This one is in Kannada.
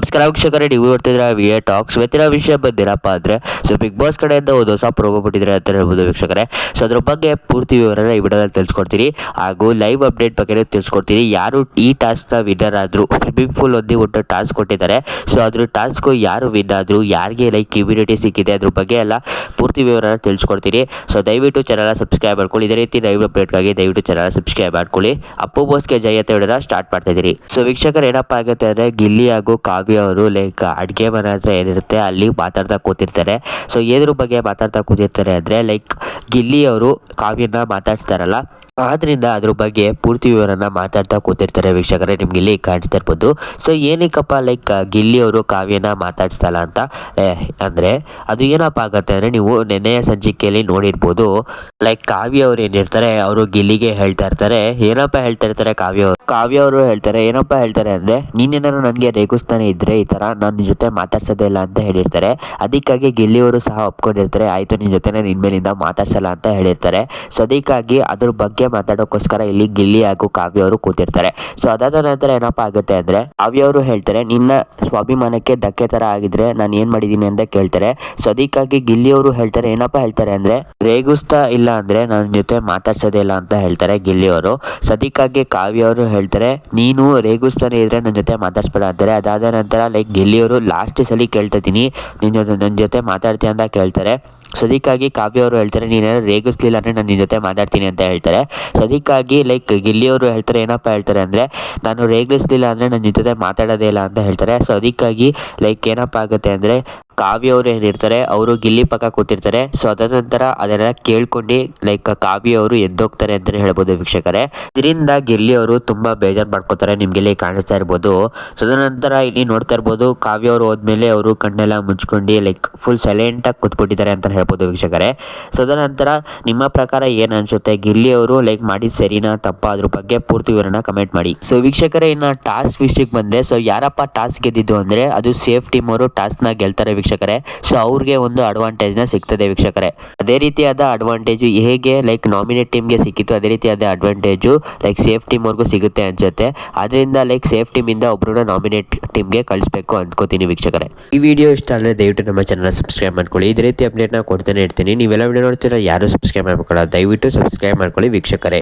ನಮಸ್ಕಾರ ವೀಕ್ಷಕರೇ, ನೀವು ನೋಡ್ತಿದ್ರೆ ವಿ ಎ ಟಾಕ್ಸ್ ಇವತ್ತಿನ ವಿಷಯ ಬಂದಿರಪ್ಪ ಅಂದರೆ, ಸೊ ಬಿಗ್ ಬಾಸ್ ಕಡೆಯಿಂದ ಒಂದು ಹೊಸ ಪ್ರೋಮೋ ಬಿಟ್ಟಿದ್ರೆ ಅಂತ ಹೇಳ್ಬೋದು ವೀಕ್ಷಕರೇ. ಸೊ ಅದ್ರ ಬಗ್ಗೆ ಪೂರ್ತಿ ವಿವರನ ಈ ವಿಡಿಯೋದಲ್ಲಿ ತಿಳಿಸ್ಕೊಡ್ತೀನಿ. ಹಾಗೂ ಲೈವ್ ಅಪ್ಡೇಟ್ ಬಗ್ಗೆ ತಿಳಿಸ್ಕೊಡ್ತೀನಿ. ಯಾರು ಈ ಟಾಸ್ಕ್ನ ವಿನ್ನರ್ ಆದರೂ ಸ್ವಿಮ್ಮಿಂಗ್ ಪೂಲ್ ಒಂದು ಒಟ್ಟು ಟಾಸ್ಕ್ ಕೊಟ್ಟಿದ್ದಾರೆ. ಸೊ ಅದ್ರ ಟಾಸ್ಕ್ ಯಾರು ವಿನ್ ಆದರು, ಯಾರಿಗೆ ಲೈಕ್ ಇಮ್ಯುನಿಟಿ ಸಿಕ್ಕಿದೆ ಅದ್ರ ಬಗ್ಗೆ ಎಲ್ಲ ಪೂರ್ತಿ ವಿವರನ ತಿಳಿಸ್ಕೊಡ್ತೀನಿ. ಸೊ ದಯವಿಟ್ಟು ಚಾನಲ್ ಸಬ್ಸ್ಕ್ರೈಬ್ ಮಾಡ್ಕೊಳ್ಳಿ. ಇದೇ ರೀತಿ ಲೈವ್ ಅಪ್ಡೇಟ್ಗಾಗಿ ದಯವಿಟ್ಟು ಚಾನಲ್ ಸಬ್ಸ್ಕ್ರೈಬ್ ಮಾಡ್ಕೊಳ್ಳಿ. ಅಪ್ಪು ಬೋಸ್ಗೆ ಜಯ ಅಂತ ಹೇಳಿದ್ರೆ ಸ್ಟಾರ್ಟ್ ಮಾಡ್ತಾ ಇದ್ದೀರಿ ಸೊ ವೀಕ್ಷಕರು, ಏನಪ್ಪ ಆಗುತ್ತೆ ಅಂದರೆ, ಗಿಲ್ಲಿ ಹಾಗೂ ಕಾವ್ಯ ಅವರು ಲೈಕ್ ಅಡುಗೆ ಮನೆ ಹತ್ರ ಏನಿರುತ್ತೆ, ಅಲ್ಲಿ ಮಾತಾಡ್ತಾ ಕೂತಿರ್ತಾರೆ. ಸೊ ಏದ್ರ ಬಗ್ಗೆ ಮಾತಾಡ್ತಾ ಕೂತಿರ್ತಾರೆ ಅಂದರೆ ಲೈಕ್ ಗಿಲ್ಲಿ ಅವರು ಕಾವ್ಯನ ಮಾತಾಡ್ಸ್ತಾರಲ್ಲ ಆದ್ದರಿಂದ ಅದ್ರ ಬಗ್ಗೆ ಪೂರ್ತಿ ವಿವರನ ಮಾತಾಡ್ತಾ ಕೂತಿರ್ತಾರೆ ವೀಕ್ಷಕರೇ, ನಿಮ್ಗೆ ಇಲ್ಲಿ ಕಾಣಿಸ್ತಾ ಇರ್ಬೋದು. ಸೊ ಏನಕ್ಕಪ್ಪ ಲೈಕ್ ಗಿಲ್ಲಿ ಅವರು ಕಾವ್ಯನ ಮಾತಾಡ್ಸ್ತಲ್ಲ ಅಂತ? ಅಂದರೆ, ಅದು ಏನಪ್ಪ ಆಗುತ್ತೆ ಅಂದರೆ, ನೀವು ನೆನ್ನೆಯ ಸಂಚಿಕೆಯಲ್ಲಿ ನೋಡಿರ್ಬೋದು ಲೈಕ್ ಕಾವ್ಯ ಅವ್ರು ಏನಿರ್ತಾರೆ, ಅವರು ಗಿಲ್ಲಿಗೆ ಹೇಳ್ತಾ ಇರ್ತಾರೆ. ಏನಪ್ಪ ಹೇಳ್ತಾ ಇರ್ತಾರೆ ಕಾವ್ಯ ಅವರು? ಕಾವ್ಯ ಅವರು ಹೇಳ್ತಾರೆ, ಏನಪ್ಪ ಹೇಳ್ತಾರೆ ಅಂದರೆ ನೀನೇನಾದ್ರು ನನಗೆ ರೇಗಿಸ್ತಾನೆ ಇದ್ರೆ ಈ ಥರ ನಾನು ನಿನ್ನ ಜೊತೆ ಮಾತಾಡ್ಸೋದೇ ಇಲ್ಲ ಅಂತ ಹೇಳಿರ್ತಾರೆ. ಅದಕ್ಕಾಗಿ ಗಿಲ್ಲಿಯವರು ಸಹ ಒಪ್ಕೊಂಡಿರ್ತಾರೆ. ಆಯಿತು ನಿನ್ನ ಜೊತೆ ನಿನ್ನ ಮೇಲಿಂದ ಮಾತಾಡ್ಸಲ್ಲ ಅಂತ ಹೇಳಿರ್ತಾರೆ. ಸೊ ಅದಕ್ಕಾಗಿ ಅದ್ರ ಬಗ್ಗೆ ಮಾತಾಡೋಕ್ಕೋಸ್ಕರ ಇಲ್ಲಿ ಗಿಲ್ಲಿ ಹಾಗೂ ಕಾವ್ಯ ಅವರು ಕೂತಿರ್ತಾರೆ. ಸೊ ಅದಾದ ನಂತರ ಏನಪ್ಪ ಆಗುತ್ತೆ ಅಂದರೆ, ಕಾವ್ಯ ಅವರು ಹೇಳ್ತಾರೆ, ನಿನ್ನ ಸ್ವಾಭಿಮಾನಕ್ಕೆ ಧಕ್ಕೆ ಥರ ಆಗಿದ್ರೆ ನಾನು ಏನು ಮಾಡಿದ್ದೀನಿ ಅಂತ ಕೇಳ್ತಾರೆ. ಸೊ ಅದಕ್ಕಾಗಿ ಗಿಲ್ಲಿಯವರು ಹೇಳ್ತಾರೆ, ಏನಪ್ಪ ಹೇಳ್ತಾರೆ ಅಂದರೆ ರೇಗಿಸ್ತಾ ಇಲ್ಲ ಅಂದರೆ ನನ್ನ ಜೊತೆ ಮಾತಾಡ್ಸೋದೇ ಇಲ್ಲ ಅಂತ ಹೇಳ್ತಾರೆ ಗಿಲ್ಲಿಯವರು ಸದ್ಯಕ್ಕಾಗಿ ಕಾವ್ಯ ಅವರು ಹೇಳ್ತಾರೆ, ನೀನು ರೇಗಿಸ್ತಾನೆ ಇದ್ರೆ ನನ್ನ ಜೊತೆ ಮಾತಾಡ್ಸ್ಬೇಡ ಅಂತಾರೆ. ಅದಾದ ನಂತರ ಲೈಕ್ ಗಿಲ್ಲಿಯವರು ಲಾಸ್ಟ್ ಸಲ ಕೇಳ್ತಿದ್ದೀನಿ ನಿನ್ನ ಜೊತೆ ನನ್ನ ಜೊತೆ ಮಾತಾಡ್ತೀಯ ಅಂತ ಕೇಳ್ತಾರೆ. ಸದಿಕ್ಕಾಗಿ ಕಾವ್ಯ ಅವರು ಹೇಳ್ತಾರೆ ನೀನೇನು ರೇಗಿಸ್ಲಿಲ್ಲ ಅಂದರೆ ನಾನು ನಿನ್ನ ಜೊತೆ ಮಾತಾಡ್ತೀನಿ ಅಂತ ಹೇಳ್ತಾರೆ. ಸದಿಕ್ಕಾಗಿ ಲೈಕ್ ಗಿಲ್ಲಿಯವರು ಹೇಳ್ತಾರೆ, ಏನಪ್ಪ ಹೇಳ್ತಾರೆ ಅಂದರೆ, ನಾನು ರೇಗಿಸ್ಲಿಲ್ಲ ಅಂದರೆ ನನ್ನ ಜೊತೆ ಮಾತಾಡೋದೇ ಇಲ್ಲ ಅಂತ ಹೇಳ್ತಾರೆ. ಸೊ ಅದಕ್ಕಾಗಿ ಲೈಕ್ ಏನಪ್ಪ ಆಗುತ್ತೆ ಅಂದರೆ ಕಾವ್ಯ ಅವರು ಏನಿರ್ತಾರೆ ಅವರು ಗಿಲ್ಲಿ ಪಕ್ಕ ಕೂತಿರ್ತಾರೆ. ಸೊ ಅದ ನಂತರ ಅದನ್ನ ಕೇಳ್ಕೊಂಡು ಲೈಕ್ ಕಾವ್ಯ ಅವರು ಎದ್ದೋಗ್ತಾರೆ ಅಂತಲೇ ಹೇಳ್ಬೋದು ವೀಕ್ಷಕರೇ. ಇದರಿಂದ ಗಿಲ್ಲಿ ಅವರು ತುಂಬಾ ಬೇಜಾರು ಮಾಡ್ಕೋತಾರೆ ನಿಮ್ಗೆ ಇಲ್ಲಿ ಕಾಣಿಸ್ತಾ ಇರ್ಬೋದು. ಸೊ ಅದ ನಂತರ ಇಲ್ಲಿ ನೋಡ್ತಾ ಇರ್ಬೋದು, ಕಾವ್ಯ ಅವರು ಹೋದ್ಮೇಲೆ ಅವರು ಕಣ್ಣೆಲ್ಲ ಮುಚ್ಕೊಂಡು ಲೈಕ್ ಫುಲ್ ಸೈಲೆಂಟ್ ಆಗಿ ಕೂತ್ಬಿಟ್ಟಿದ್ದಾರೆ ಅಂತ ಹೇಳ್ಬೋದು ವೀಕ್ಷಕರೇ. ಸೊ ಅದ ನಂತರ ನಿಮ್ಮ ಪ್ರಕಾರ ಏನು ಅನ್ಸುತ್ತೆ? ಗಿಲ್ಲಿ ಅವರು ಲೈಕ್ ಮಾಡಿದ ಸರಿನಾ, ತಪ್ಪ? ಅದ್ರ ಬಗ್ಗೆ ಪೂರ್ತಿ ವಿವರಣ ಕಮೆಂಟ್ ಮಾಡಿ. ಸೊ ವೀಕ್ಷಕರೇ, ಇನ್ನು ಟಾಸ್ಕ್ ವಿಷಯಕ್ಕೆ ಬಂದರೆ ಸೊ ಯಾರಪ್ಪ ಟಾಸ್ಕ್ ಗೆದ್ದಿದ್ದು ಅಂದರೆ, ಅದು ಸೇಫ್ ಟೀಮ್ ಅವರು ಟಾಸ್ಕ್ನ ಗೆಲ್ತಾರೆ ವೀಕ್ಷಕರೇ. ಸೊ ಅವ್ರಿಗೆ ಒಂದು ಅಡ್ವಾಂಟೇಜ್ನ ಸಿಗ್ತದೆ ವೀಕ್ಷಕರೇ. ಅದೇ ರೀತಿಯಾದ ಅಡ್ವಾಂಟೇಜು ಹೇಗೆ ಲೈಕ್ ನಾಮಿನೇಟ್ ಟೀಮ್ಗೆ ಸಿಕ್ಕಿತ್ತು, ಅದೇ ರೀತಿಯಾದ ಅಡ್ವಾಂಟೇಜು ಲೈಕ್ ಸೇಫ್ ಟೀಮ್ವರೆಗೂ ಸಿಗುತ್ತೆ ಅನ್ಸುತ್ತೆ. ಅದರಿಂದ ಲೈಕ್ ಸೇಫ್ ಟೀಮಿಂದ ಒಬ್ಬರನ್ನ ನಾಮಿನೇಟ್ ಟೀಮ್ಗೆ ಕಳಿಸ್ಬೇಕು ಅಂದ್ಕೋತೀನಿ ವೀಕ್ಷಕರೇ. ಈ ವಿಡಿಯೋ ಇಷ್ಟ ಆದರೆ ದಯವಿಟ್ಟು ನಮ್ಮ ಚಾನಲ್ ಸಬ್ಸ್ಕ್ರೈಬ್ ಮಾಡ್ಕೊಳ್ಳಿ. ಇದೇ ರೀತಿ ಅಪ್ಡೇಟ್ನ ಕೊಡ್ತಾನೆ ಇರ್ತೀನಿ. ನೀವೆಲ್ಲ ವಿಡಿಯೋ ನೋಡ್ತೀರಾ ಯಾರು ಸಬ್ಸ್ಕ್ರೈಬ್ ಮಾಡ್ಕೊಳ್ಳೋ ದಯವಿಟ್ಟು ಸಬ್ಸ್ಕ್ರೈಬ್ ಮಾಡ್ಕೊಳ್ಳಿ ವೀಕ್ಷಕರೇ.